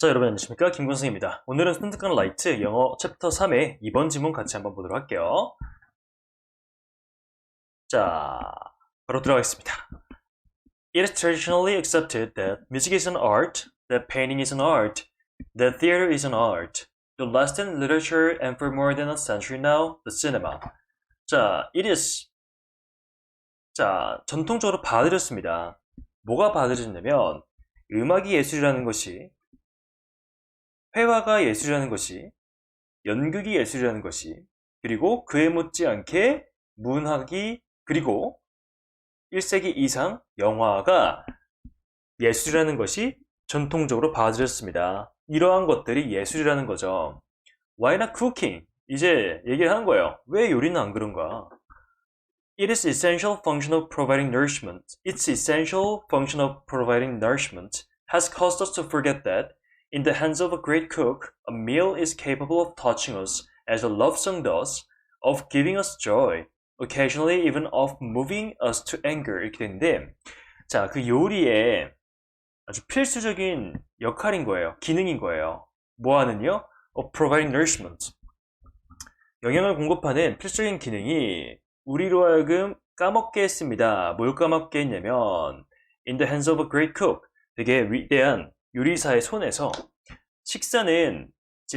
자, 여러분 안녕하십니까? 김군승입니다. 오늘은 선택하는 라이트 영어 챕터 3의 2번 지문 같이 한번 보도록 할게요. 자, 바로 들어가겠습니다. It is traditionally accepted that music is an art, that painting is an art, that theater is an art, the last in literature and for more than a century now, the cinema. 자, it is 자, 전통적으로 받아들였습니다. 뭐가 받아들였냐면 음악이 예술이라는 것이 회화가 예술이라는 것이, 연극이 예술이라는 것이, 그리고 그에 못지않게 문학이, 그리고 1세기 이상 영화가 예술이라는 것이 전통적으로 받아들였습니다. 이러한 것들이 예술이라는 거죠. Why not cooking? 이제 얘기를 하는 거예요. 왜 요리는 안 그런가? It is essential function of providing nourishment. Its essential function of providing nourishment has caused us to forget that In the hands of a great cook, a meal is capable of touching us as a love song does, of giving us joy, occasionally even of moving us to anger 이렇게 되는데 자, 그 요리에 아주 필수적인 역할인 거예요. 기능인 거예요. 뭐 하는요? Of providing nourishment. 영양을 공급하는 필수적인 기능이 우리로 하여금 까먹게 했습니다. 뭘 까먹게 했냐면 In the hands of a great cook. 되게 위대한 요리사의 손에서 식사는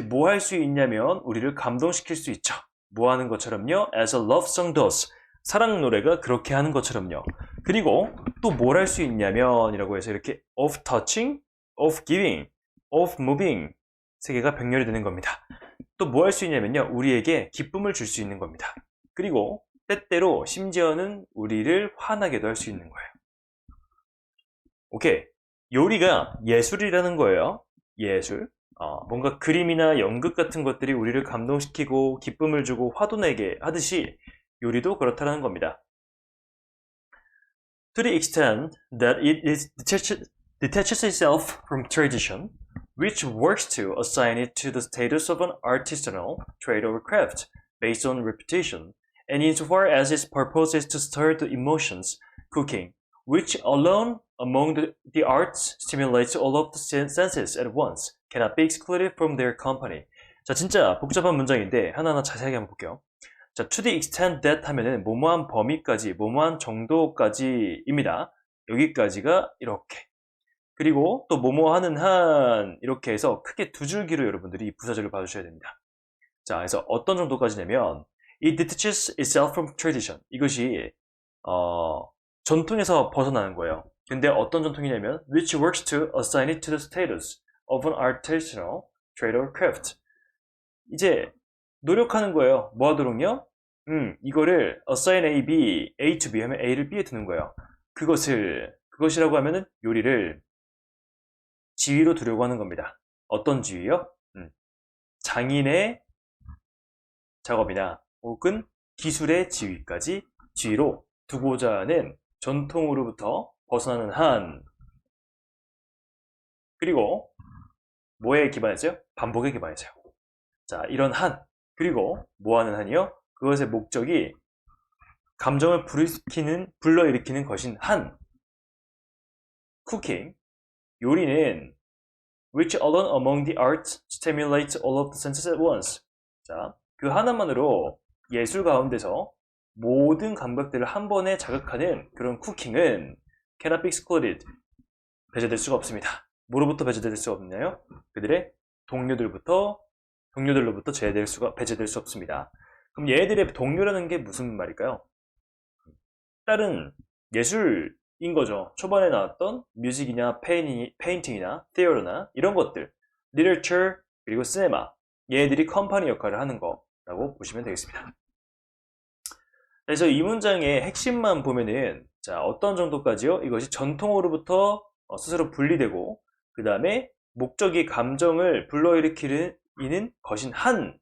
뭐 할 수 있냐면 우리를 감동시킬 수 있죠. 뭐 하는 것처럼요? As a love song does. 사랑 노래가 그렇게 하는 것처럼요. 그리고 또 뭘 할 수 있냐면 이라고 해서 이렇게 of touching, of giving, of moving 세 개가 병렬이 되는 겁니다. 또 뭐 할 수 있냐면요. 우리에게 기쁨을 줄 수 있는 겁니다. 그리고 때때로 심지어는 우리를 화나게도 할 수 있는 거예요. 오케이. 요리가 예술이라는 거예요. 예술. 어, 뭔가 그림이나 연극 같은 것들이 우리를 감동시키고 기쁨을 주고 화도 내게 하듯이 요리도 그렇다는 겁니다. To the extent that it detaches, itself from tradition, which works to assign it to the status of an artisanal trade or craft based on repetition, and insofar as its purpose is to stir the emotions, cooking, which alone among the, the arts stimulates all of the senses at once, cannot be excluded from their company. 자, 진짜 복잡한 문장인데 하나하나 자세하게 한번 볼게요. 자, to the extent that 하면은 뭐뭐한 범위까지, 뭐뭐한 정도까지입니다. 여기까지가 이렇게. 그리고 또 뭐뭐 하는 한 이렇게 해서 크게 두 줄기로 여러분들이 이 부사절을 봐주셔야 됩니다. 자, 그래서 어떤 정도까지냐면 it detaches itself from tradition. 이것이 어, 전통에서 벗어나는 거예요. 근데 어떤 전통이냐면 which works to assign it to the status of an artisanal trade or craft. 이제 노력하는 거예요. 뭐 하도록요? 음, 이거를 assign A, B, A to B 하면 A를 B에 두는 거예요. 그것을 그것이라고 하면은 요리를 지위로 두려고 하는 겁니다. 어떤 지위요? 음, 장인의 작업이나 혹은 기술의 지위까지 지위로 두고자 하는 전통으로부터 벗어나는 한 그리고 뭐에 기반해서요? 반복에 기반해서요. 자, 이런 한 그리고 뭐 하는 한이요? 그것의 목적이 감정을 불일으키는 불러일으키는 것인 한 쿠킹 요리는 which alone among the arts stimulates all of the senses at once. 자, 그 하나만으로 예술 가운데서 모든 감각들을 한 번에 자극하는 그런 쿠킹은 be excluded. 배제될 수가 없습니다. 뭐로부터 배제될 수가 없나요? 그들의 동료들부터 동료들로부터 제외될 수가 배제될 수 없습니다. 그럼 얘들의 동료라는 게 무슨 말일까요? 다른 예술인 거죠. 초반에 나왔던 뮤직이나 페인이, 페인팅이나 테어나 이런 것들, literature 그리고 시네마 얘들이 컴퍼니 역할을 하는 거라고 보시면 되겠습니다. 그래서 이 문장의 핵심만 보면은 자 어떤 정도까지요? 이것이 전통으로부터 어, 스스로 분리되고 그 다음에 목적이 감정을 불러일으키는 것인 한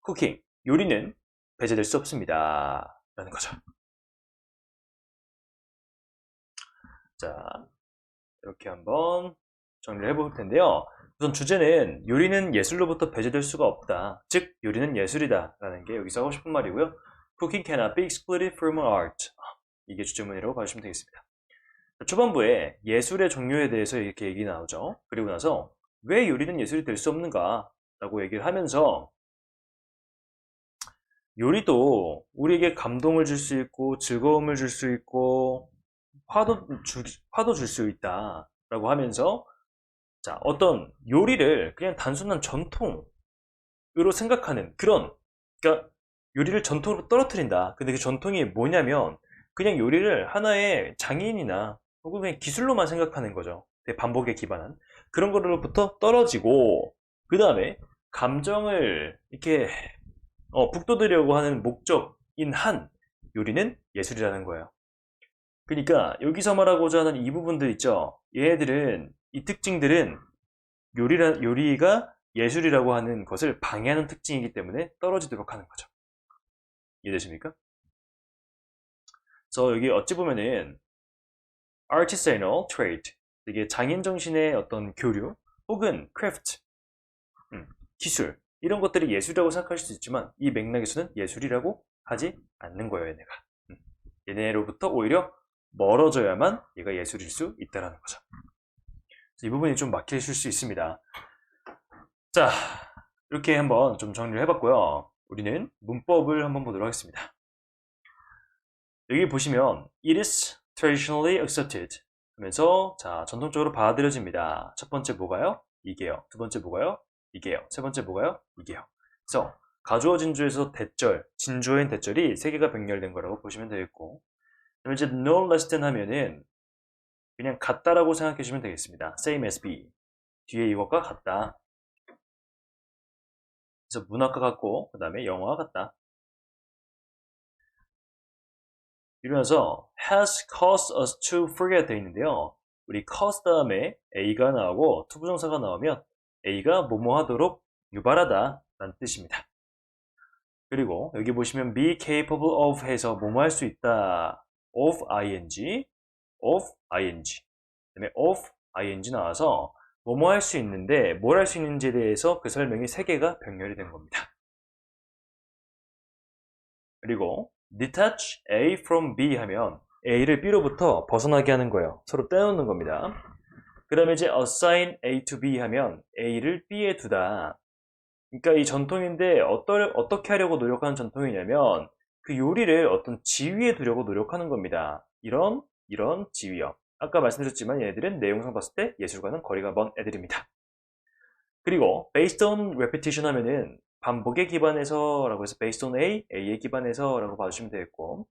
쿠킹 요리는 배제될 수 없습니다. 라는 거죠. 자 이렇게 한번 정리를 해볼 텐데요. 주제는 요리는 예술로부터 배제될 수가 없다. 즉 요리는 예술이다 라는 게 여기서 하고 싶은 말이고요. Cooking cannot be excluded from art. 이게 주제문이라고 봐주시면 되겠습니다. 초반부에 예술의 종류에 대해서 이렇게 얘기 나오죠. 그리고 나서 왜 요리는 예술이 될 수 없는가? 라고 얘기를 하면서 요리도 우리에게 감동을 줄 수 있고 즐거움을 줄 수 있고 화도 줄, 화도 줄 수 있다. 라고 하면서 자, 어떤 요리를 그냥 단순한 전통으로 생각하는 그런 그러니까 요리를 전통으로 떨어뜨린다. 근데 그 전통이 뭐냐면 그냥 요리를 하나의 장인이나 혹은 그냥 기술로만 생각하는 거죠. 반복에 기반한 그런 거로부터 떨어지고 그 다음에 감정을 이렇게 어, 북돋으려고 하는 목적인 한 요리는 예술이라는 거예요. 그러니까 여기서 말하고자 하는 이 부분들 있죠. 얘들은 이 특징들은 요리라, 요리가 예술이라고 하는 것을 방해하는 특징이기 때문에 떨어지도록 하는 거죠. 이해되십니까? 그래서 여기 어찌 보면은 artisanal trait 이게 장인 정신의 어떤 교류 혹은 craft 음, 기술 이런 것들이 예술이라고 생각하실 수 있지만 이 맥락에서는 예술이라고 하지 않는 거예요 얘네가 음, 얘네로부터 오히려 멀어져야만 얘가 예술일 수 있다는 거죠 이 부분이 좀 막히실 수 있습니다 자 이렇게 한번 좀 정리를 해봤고요 우리는 문법을 한번 보도록 하겠습니다 여기 보시면 it is traditionally accepted 하면서 자 전통적으로 받아들여집니다. 첫 번째 뭐가요? 이게요. 두 번째 뭐가요? 이게요. 세 번째 뭐가요? 이게요. 그래서 가주어 진주에서 대절, 진주어인 대절이 세 개가 병렬된 거라고 보시면 되겠고 그다음에 이제 no less than 하면은 그냥 같다라고 생각해 주시면 되겠습니다. same as be 뒤에 이것과 같다. 그래서 문학과 같고 그 다음에 영어와 같다. 이러면서 has caused us to forget 되어 있는데요. 우리 cause 다음에 a가 나오고 투부정사가 나오면 a가 뭐뭐 하도록 유발하다 라는 뜻입니다. 그리고 여기 보시면 be capable of 해서 뭐뭐 할 수 있다 of ing of ing 그 다음에 of ing 나와서 뭐뭐 할 수 있는데 뭘 할 수 있는지에 대해서 그 설명이 세 개가 병렬이 된 겁니다. 그리고 detach A from B 하면 A를 B로부터 벗어나게 하는 거예요. 서로 떼놓는 겁니다. 그 다음에 이제 assign A to B 하면 A를 B에 두다. 그러니까 이 전통인데 어떠, 어떻게 하려고 노력하는 전통이냐면 그 요리를 어떤 지위에 두려고 노력하는 겁니다. 이런, 이런 지위요. 아까 말씀드렸지만 얘네들은 내용상 봤을 때 예술과는 거리가 먼 애들입니다. 그리고 based on repetition 하면은 반복에 기반해서 라고 해서 based on A, A에 기반해서 라고 봐주시면 되겠고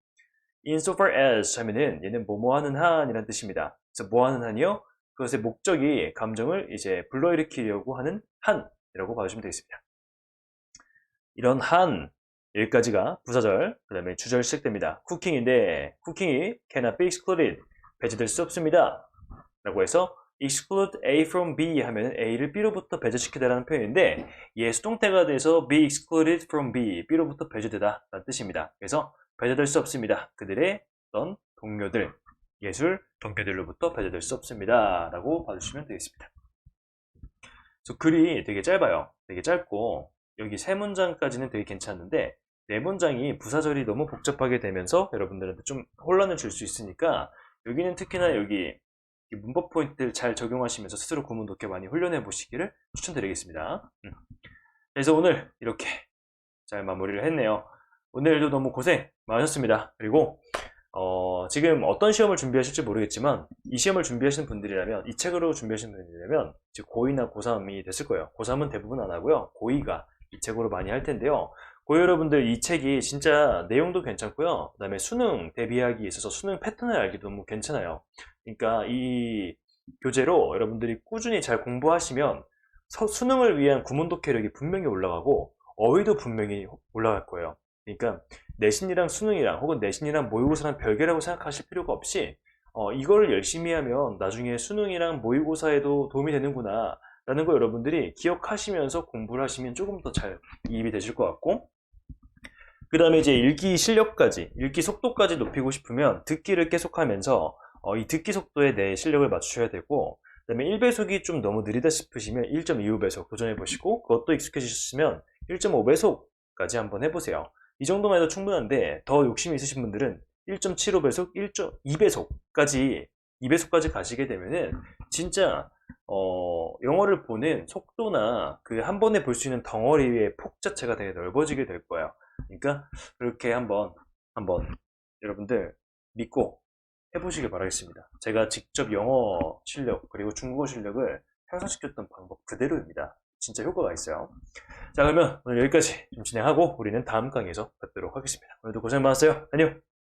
insofar as 하면은 얘는 뭐뭐 하는 한이라는 뜻입니다. 그래서 뭐 하는 한이요? 그것의 목적이 감정을 이제 불러일으키려고 하는 한이라고 봐주시면 되겠습니다. 이런 한 여기까지가 부사절, 그 다음에 주절 시작됩니다. 쿠킹인데 쿠킹이 cannot be excluded 배제될 수 없습니다. 라고 해서 exclude A from B 하면 A를 B로부터 배제시키다라는 표현인데 얘 수동태가 돼서 be excluded from B, B로부터 배제되다 라는 뜻입니다. 그래서 배제될 수 없습니다. 그들의 어떤 동료들, 예술 동료들로부터 배제될 수 없습니다. 라고 봐주시면 되겠습니다. 그래서 글이 되게 짧아요. 되게 짧고 여기 세 문장까지는 되게 괜찮은데 네 문장이 부사절이 너무 복잡하게 되면서 여러분들한테 좀 혼란을 줄 수 있으니까 여기는 특히나 여기 문법 포인트를 잘 적용하시면서 스스로 구문 독해 많이 훈련해 보시기를 추천드리겠습니다. 음. 그래서 오늘 이렇게 잘 마무리를 했네요. 오늘도 너무 고생 많으셨습니다. 그리고 어, 지금 어떤 시험을 준비하실지 모르겠지만 이 시험을 준비하시는 분들이라면 이 책으로 준비하시는 분들이라면 고2나 고3이 됐을 거예요. 고3은 대부분 안 하고요. 고2가 이 책으로 많이 할 텐데요. 고 여러분들 이 책이 진짜 내용도 괜찮고요. 그 다음에 수능 대비하기 있어서 수능 패턴을 알기도 너무 괜찮아요. 그러니까 이 교재로 여러분들이 꾸준히 잘 공부하시면 수능을 위한 구문 독 해력이 분명히 올라가고 어휘도 분명히 올라갈 거예요. 그러니까 내신이랑 수능이랑 혹은 내신이랑 모의고사랑 별개라고 생각하실 필요가 없이 어, 이걸 열심히 하면 나중에 수능이랑 모의고사에도 도움이 되는구나 라는 거 여러분들이 기억하시면서 공부를 하시면 조금 더 잘 이입이 되실 것 같고 그 다음에 이제 읽기 실력까지, 읽기 속도까지 높이고 싶으면 듣기를 계속하면서 어, 이 듣기 속도에 내 실력을 맞추셔야 되고 그 다음에 1배속이 좀 너무 느리다 싶으시면 1.25배속 도전해 보시고 그것도 익숙해지셨으면 1.5배속까지 한번 해보세요. 이 정도만 해도 충분한데 더 욕심이 있으신 분들은 1.75배속, 1.2배속까지 2배속까지 가시게 되면은 진짜 어, 영어를 보는 속도나 그 한 번에 볼 수 있는 덩어리의 폭 자체가 되게 넓어지게 될 거예요. 그러니까 그렇게 한번 한번 여러분들 믿고 해보시길 바라겠습니다. 제가 직접 영어 실력 그리고 중국어 실력을 향상시켰던 방법 그대로입니다. 진짜 효과가 있어요. 자 그러면 오늘 여기까지 좀 진행하고 우리는 다음 강의에서 뵙도록 하겠습니다. 오늘도 고생 많았어요. 안녕.